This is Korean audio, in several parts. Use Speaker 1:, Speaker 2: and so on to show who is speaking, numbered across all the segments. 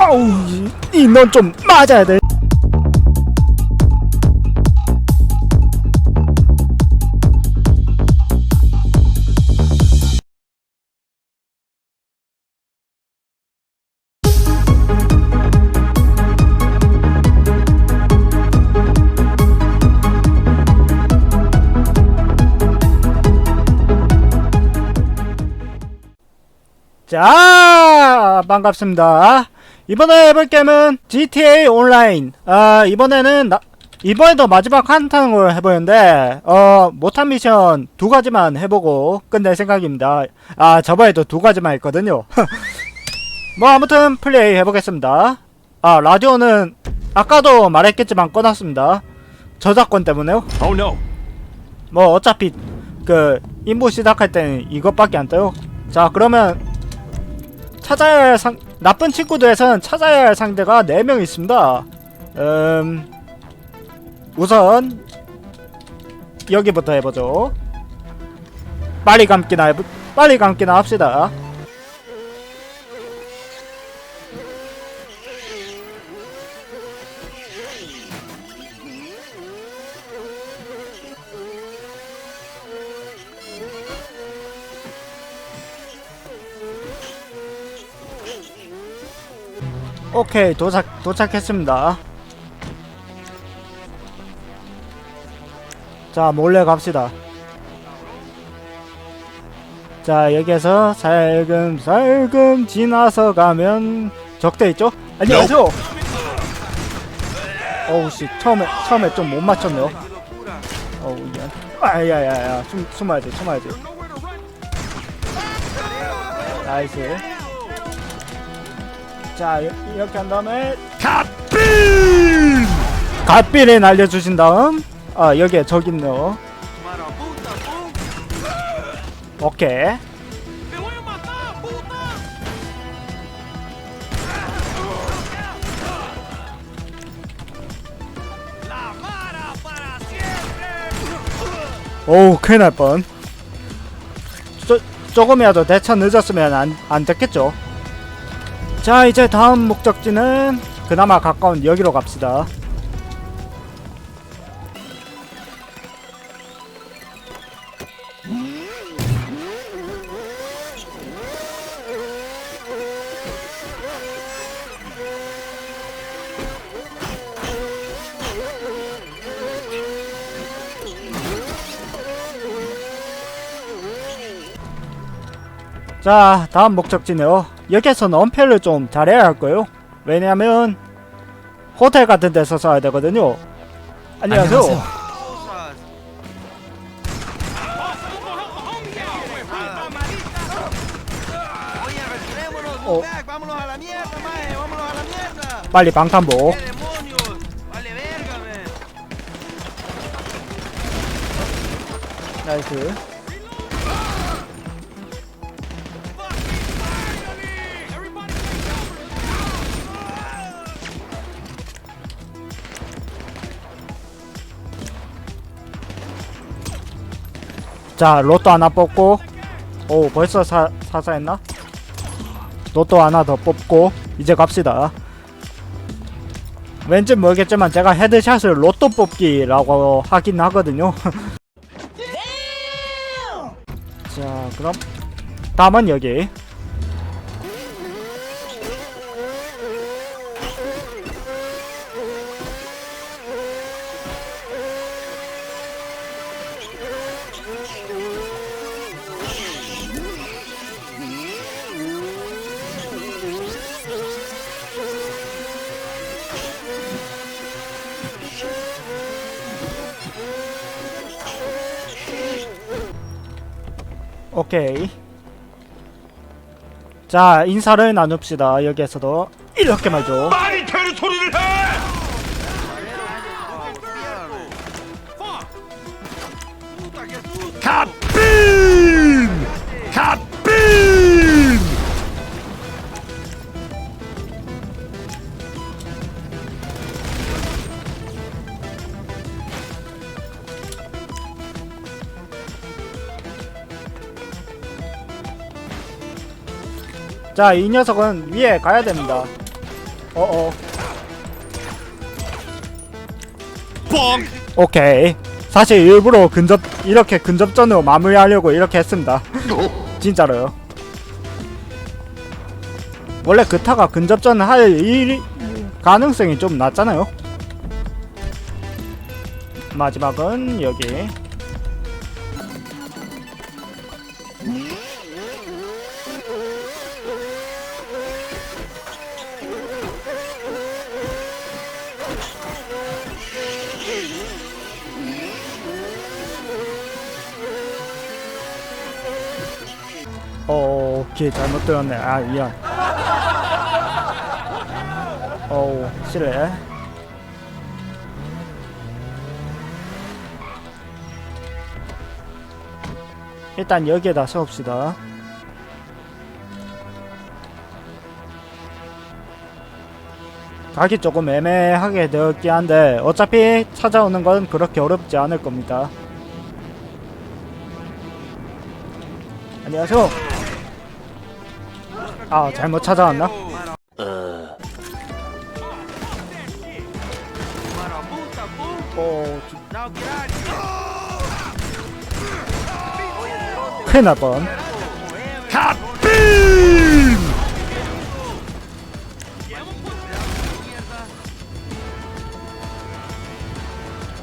Speaker 1: 아우 이넌 좀 맞아야 돼. 자, 반갑습니다. 이번에 해볼 게임은 GTA 온라인. 아, 이번에는 나, 이번에도 마지막 한탕을 해보는데, 어, 못한 미션 두 가지만 해보고 끝낼 생각입니다. 아, 저번에도 두 가지만 했거든요. 뭐, 아무튼 플레이 해보겠습니다. 아, 라디오는 아까도 말했겠지만 꺼놨습니다. 저작권 때문에요.
Speaker 2: Oh no.
Speaker 1: 뭐, 어차피, 그, 인부 시작할 때는 이것밖에 안 떠요. 자, 그러면 찾아야 할 상, 나쁜 친구들에서는 찾아야 할 상대가 4명 있습니다. 음, 우선, 여기부터 해보죠. 빨리 감기나, 빨리 감기나 합시다. 오케이, 도착, 도착했습니다. 자, 몰래 갑시다. 자, 여기에서 살금 살금 지나서 가면 적대 있죠? 안녕하세요! 어우씨, 처음에, 처음에 좀 못 맞췄네요. 어우, 미안. 아, 야, 야, 야, 숨, 숨어야지, 숨어야지. 나이스. 자, 이- 이렇게 한 다음에 갓빌! 갓빌을 날려주신 다음 아, 여기에 저기 있네요. 오케이. 오우, 큰일 날 뻔. 조, 조금이라도 대처 늦었으면 안, 안 됐겠죠? 자, 이제 다음 목적지는 그나마 가까운 여기로 갑시다. 자, 다음 목적지네요. 여기에서는 언패를 좀 잘해야 할 거예요. 왜냐면 호텔 같은 데서 써야 되거든요. 안녕하세요. Oh.
Speaker 3: la mierda.
Speaker 1: 빨리 방탄복. 나이스. 자, 로또 하나 뽑고. 오, 벌써 사, 사사했나? 로또 하나 더 뽑고. 이제 갑시다. 왠지 모르겠지만 제가 헤드샷을 로또 뽑기라고 하긴 하거든요. 자, 그럼 다음은 여기. 오케이. 자, 인사를 나눕시다. 여기에서도 이렇게 말죠. 자, 이 녀석은 위에 가야 됩니다. 어어.
Speaker 2: 뻥!
Speaker 1: 오케이. 사실 일부러 근접 이렇게 근접전으로 마무리하려고 이렇게 했습니다. 진짜로요. 원래 그타가 근접전 할 일, 가능성이 좀 낮잖아요. 마지막은 여기 어, 길 잘못 들었네. 아, 미안. 어우, 실례. 일단 여기에다 세웁시다. 가기 조금 애매하게 되었긴 한데 어차피 찾아오는 건 그렇게 어렵지 않을 겁니다. 안녕하세요. 아 잘못 찾아왔나? 어. 큰일.
Speaker 2: 갓빔!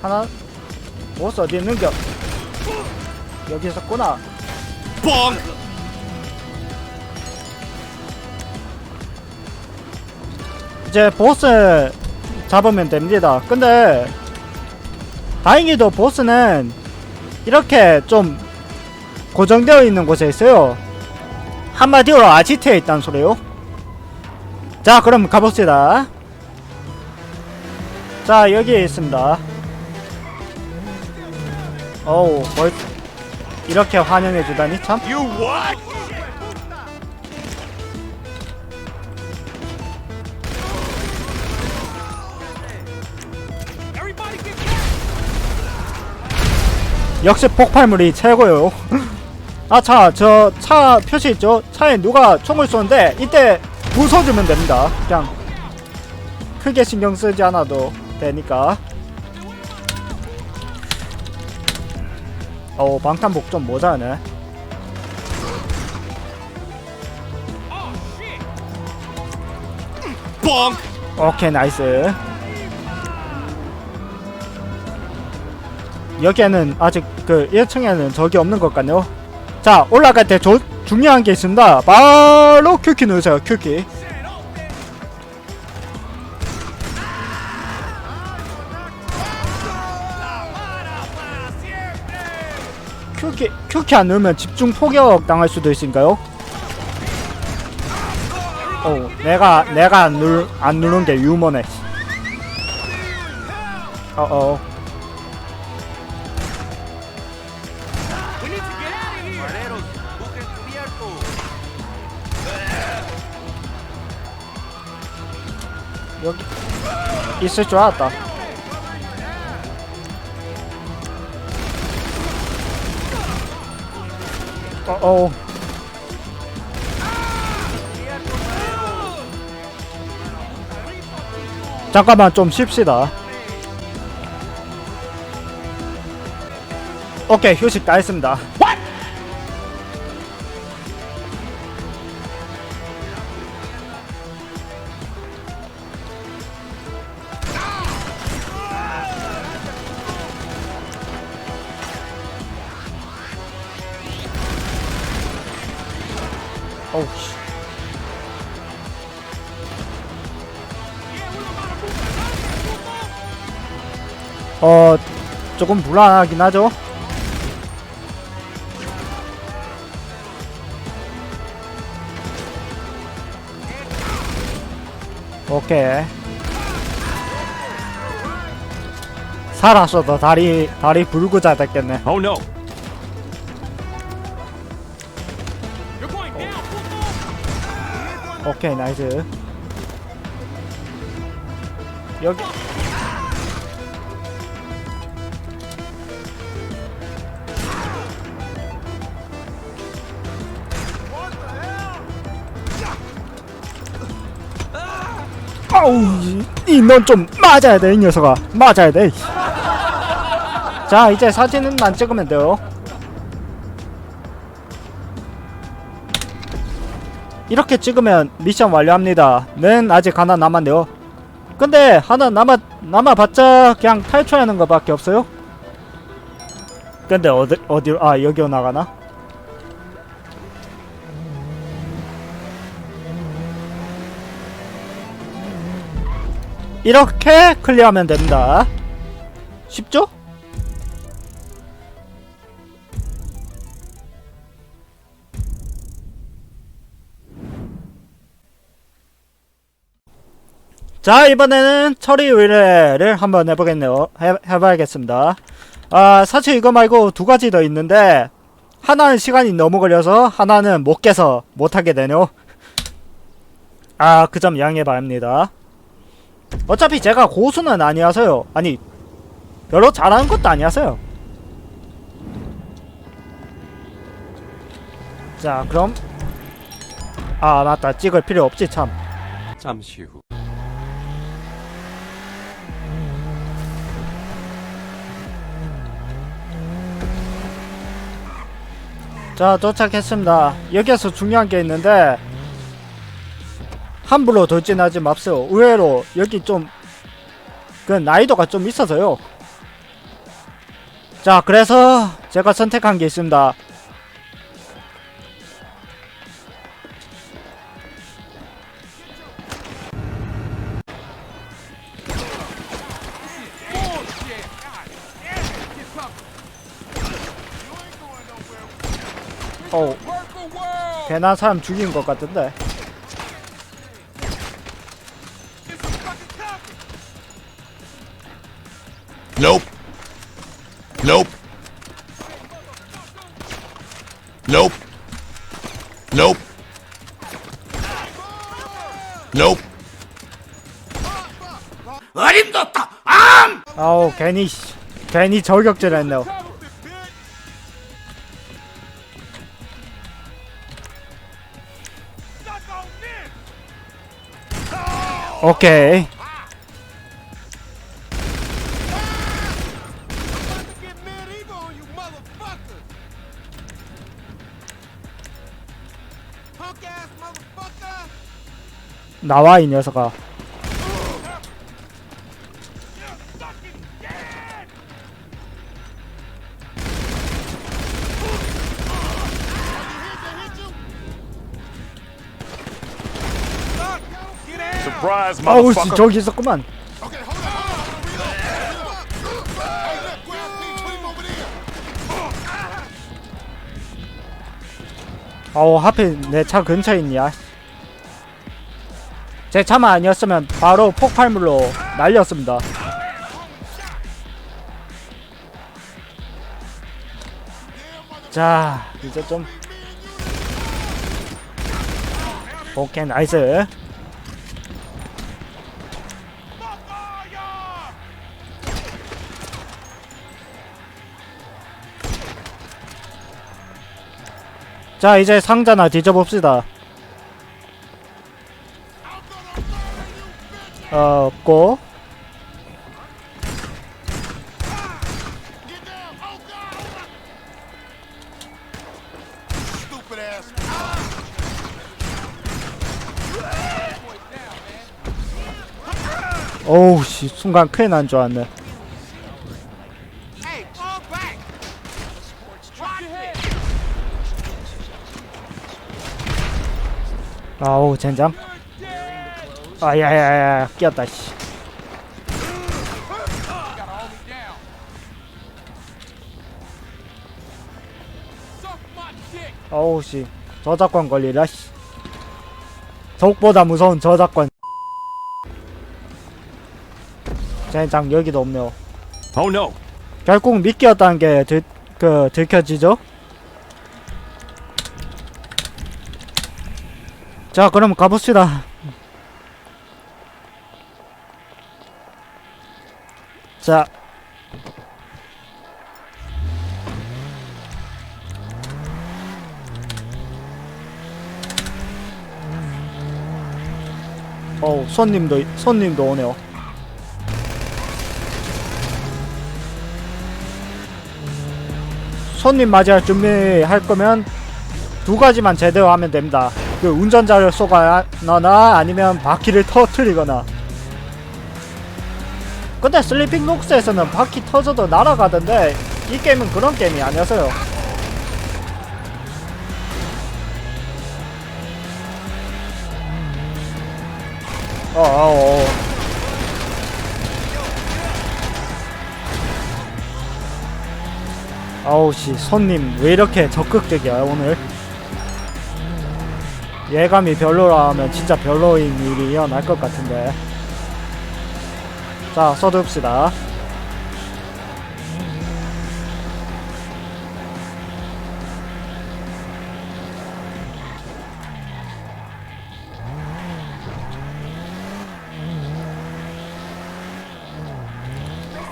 Speaker 1: 하나 보스 어디 있는겨? 여기 있었구나.
Speaker 2: 뻥!
Speaker 1: 이제 보스 잡으면 됩니다. 근데 다행히도 보스는 이렇게 좀 고정되어 있는 곳에 있어요. 한마디로 아지트에 있다는 소리요. 자, 그럼 가봅시다. 자, 여기에 있습니다. 어우, 뭘 이렇게 환영해 주다니 참. 역시 폭발물이 최고요. 아, 차, 저 차 표시 있죠? 차에 누가 총을 쏘는데 이때 부숴주면 됩니다. 그냥 크게 신경 쓰지 않아도 되니까. 어, 방탄복 좀 모자라네.
Speaker 2: 뻥!
Speaker 1: 오케이, 나이스. 여기에는 아직 그 1층에는 적이 없는 것 같네요. 자, 올라갈 때 조, 중요한 게 있습니다. 바로 큐키 누르세요, 큐키. 큐키, 큐키 안 누르면 집중 포격 당할 수도 있으니까요. 어, 내가, 내가 안, 누르, 안 누른 게 유머네. 어어.
Speaker 3: Mareros, busquen cubierto.
Speaker 1: 여기 있을 줄 알았다. 어어. 잠깐만 좀 쉽시다. 오케이 휴식 다 했습니다. 어 조금 불안하긴 하죠. 오케이. 살았어도 다리 다리 불구 잘 됐겠네.
Speaker 2: Oh no!
Speaker 1: 오케이 나이스. 여기 아우 이넌 좀 맞아야 돼 이 녀석아 맞아야 돼. 자 이제 사진만 찍으면 돼요. 이렇게 찍으면 미션 완료합니다. 는 아직 하나 남았네요. 근데 하나 남아 남아봤자 그냥 탈출하는 것밖에 없어요. 근데 어디 어디로 아 여기로 나가나? 이렇게 클리어하면 됩니다. 쉽죠? 자 이번에는 처리 의뢰를 한번 해보겠네요 해, 해봐야겠습니다 아 사실 이거 말고 두 가지 더 있는데 하나는 시간이 너무 걸려서 하나는 못 깨서 못하게 되네요 아 그 점 양해 바랍니다 어차피 제가 고수는 아니어서요. 아니 별로 잘하는 것도 아니어서요. 자 그럼. 아 맞다. 찍을 필요 없지 참.
Speaker 2: 잠시 후.
Speaker 1: 자 도착했습니다. 여기에서 중요한 게 있는데 함부로 돌진하지 맙세요. 의외로 여기 좀 그 난이도가 좀 있어서요. 자 그래서 제가 선택한 게 있습니다. 어우 괜한 사람 죽인 것 같은데
Speaker 2: Nope. Nope. Nope. Nope. Nope. 어림도다.
Speaker 1: 아우 괜히 씨, 괜히 저격질 했네요 오케이 나와 이 녀석아.
Speaker 2: Surprise,
Speaker 1: 아우 씨 저기 있었구만. 아우 하필 내 차 근처에 있냐 제 차만 아니었으면 바로 폭발물로 날렸습니다. 자 이제 좀 오케이 나이스. 자 이제 상자나 뒤져봅시다 어 없고. 어우 씨 순간 큰일 난 줄 알았네! 아우 젠장 아야야야 끼었다 씨 어우 씨 저작권 걸리라 씨 적보다 무서운 저작권 젠장 여기도 없네요
Speaker 2: Oh no.
Speaker 1: 결국 미끼였다는 게 들, 그, 들켜지죠? 자, 그럼 가봅시다. 자. 어 손님도 손님도 오네요. 손님 맞이할 준비할 거면 두 가지만 제대로 하면 됩니다. 그 운전자를 쏘거나 아니면 바퀴를 터트리거나. 근데 슬리핑 녹스에서는 바퀴 터져도 날아가던데 이 게임은 그런 게임이 아니어서요. 어, 어, 어. 아우 씨 손님 왜 이렇게 적극적이야 오늘 예감이 별로라 하면 진짜 별로인 일이 일어날 것 같은데 자 서두읍시다.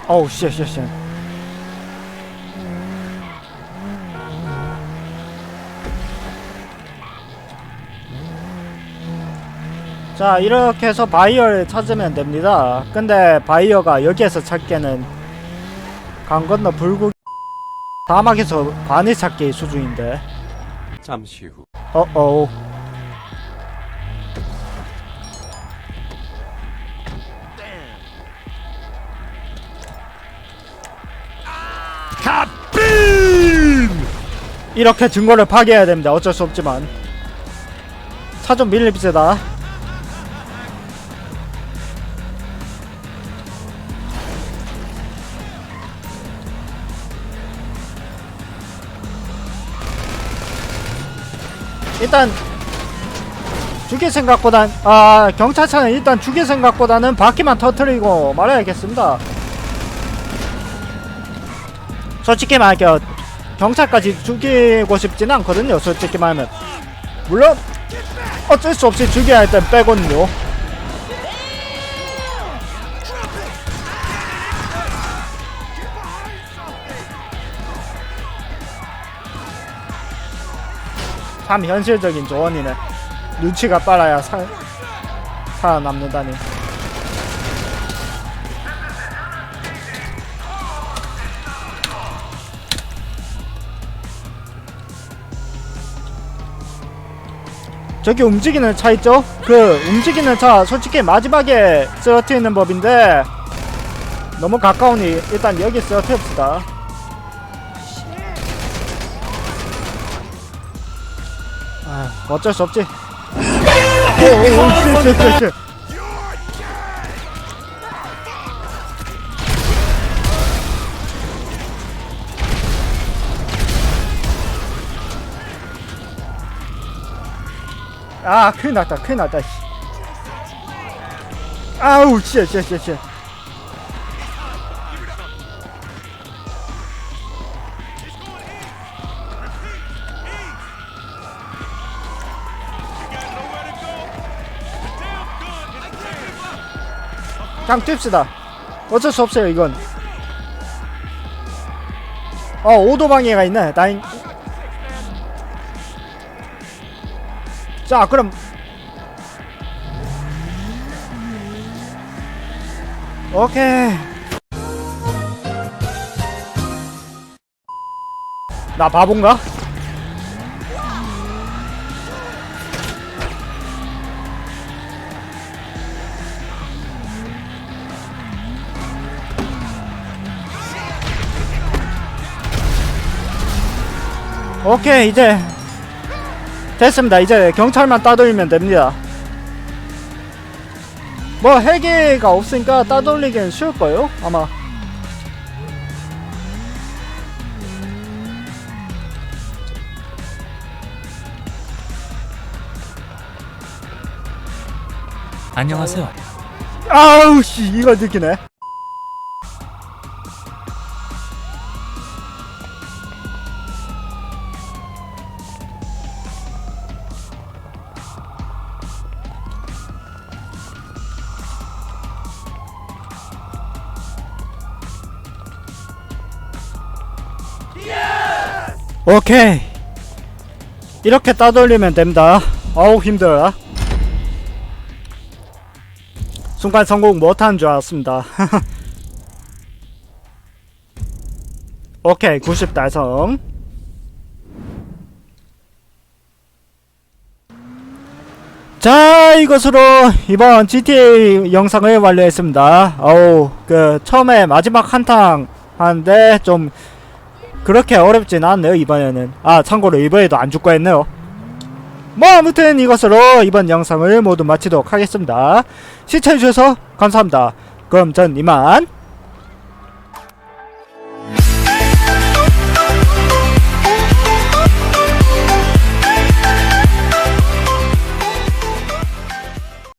Speaker 1: 어우 씨 씨 씨 자 이렇게 해서 바이어를 찾으면 됩니다. 근데 바이어가 여기에서 찾기에는 강 건너 불국 사막에서 관을 찾기 수준인데.
Speaker 2: 잠시 후.
Speaker 1: 어어
Speaker 2: 갓빔!
Speaker 1: 이렇게 증거를 파괴해야 됩니다. 어쩔 수 없지만. 차 좀 밀립시다 일단 죽일 생각보단 아 경찰차는 일단 죽일 생각보다는 바퀴만 터트리고 말아야겠습니다. 솔직히 말할게요. 경찰까지 죽이고 싶지는 않거든요 솔직히 말하면. 물론 어쩔 수 없이 죽여야 할 땐 빼거든요 참 현실적인 조언이네. 눈치가 빨라야 살, 살아남는다니. 저기 움직이는 차 있죠? 그 움직이는 차 솔직히 마지막에 쓰러트리는 법인데 너무 가까우니 일단 여기 쓰러트립시다 어쩔 수 없지 아 큰일 났다 큰일 났다 씨. 아우 씨씨씨씨 그냥 뜁시다. 어쩔 수 없어요 이건. 어 오도방해가 있네. 다행. 자 그럼. 오케이. 나 바본가? 오케이 이제 됐습니다. 이제 경찰만 따돌리면 됩니다. 뭐 헬기가 없으니까 따돌리기는 쉬울 거예요. 아마.
Speaker 4: 안녕하세요.
Speaker 1: 아우 씨 이걸 느끼네. 오케이 이렇게 따돌리면 됩니다 어우 힘들어 순간 성공 못한 줄 알았습니다. 오케이 90 달성. 자 이것으로 이번 GTA 영상을 완료했습니다. 어우 그 처음에 마지막 한탕 하는데 좀 그렇게 어렵진 않네요 이번에는. 아 참고로 이번에도 안 죽고 했네요. 뭐 아무튼 이것으로 이번 영상을 모두 마치도록 하겠습니다. 시청해주셔서 감사합니다. 그럼 전 이만